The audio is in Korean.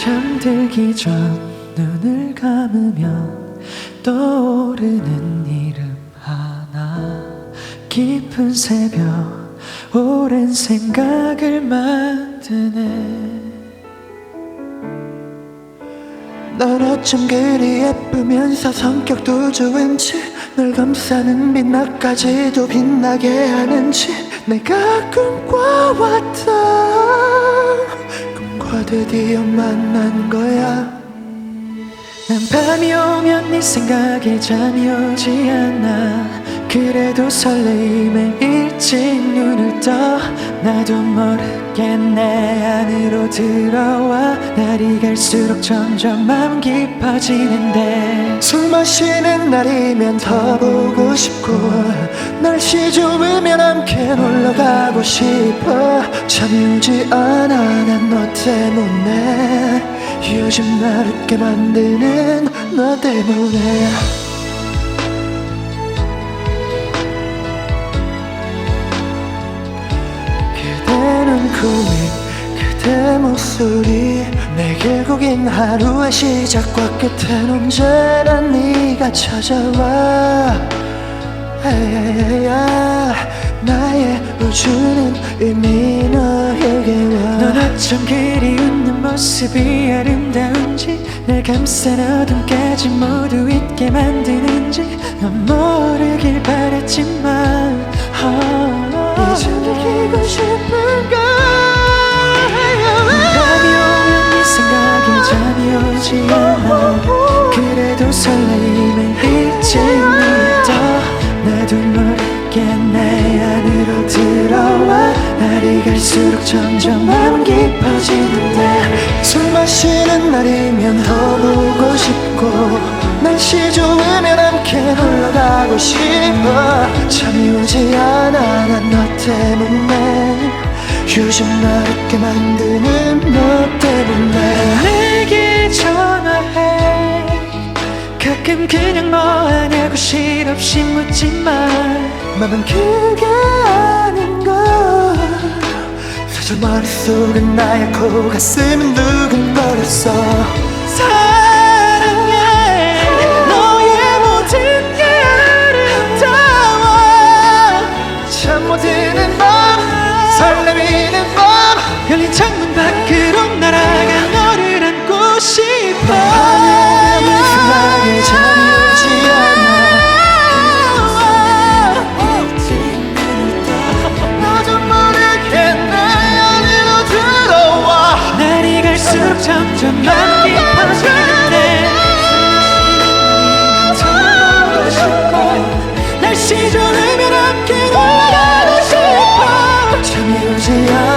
잠들기 전 눈을 감으면 떠오르는 이름 하나. 깊은 새벽 오랜 생각을 만드네. 넌 어쩜 그리 예쁘면서 성격도 좋은지 널 감싸는 빛나까지도 빛나게 하는지 내가 꿈꿔왔던 드디어 만난 거야. 난 밤이 오면 네 생각에 잠이 오지 않아 그래도 설레임에 일찍 눈을 떠 나도 모르게 내 안으로 들어와 날이 갈수록 점점 마음 깊어지는데 술 마시는 날이면 더 보고 싶고 날씨 좋으면 함께 놀러 가고 싶어 잠이 오지 않아 난 너 때문에 요즘 날 웃게 만드는 너 때문에 눈코입 그대 목소리 내게 고긴 하루의 시작과 끝엔 언제나 네가 찾아와. 야야야야 나의 우주는 이미 너에게 와넌 어쩜 그리 웃는 모습이 아름다운지 날 감싼 어둠까지 모두 잊게 만드는지 넌 모르길 바랬지만 날이 갈수록 점점 마음 깊어지는데 술 마시는 날이면 더 보고 싶고 날씨 좋으면 함께 놀러 가고 싶어. 잠이 오지 않아 난 너 때문에. 요즘 날 웃게 만드는 너 때문에. 내게 전화해. 가끔 그냥 뭐 하냐고 실없이 묻지만 맘은 그게 사실 머릿속은 나였고 가슴은 두근거렸어. 사랑해. 너의 모든 게 아름다워 잠 못 드는 밤 설레이는 밤. 열린 창문 밖으로 날아가 너를 안고 싶어 점점 맘 깊어지는데 돌아가고 싶고 날씨 좋으면 함께 돌아가고 싶어. 잠이 오지 않아.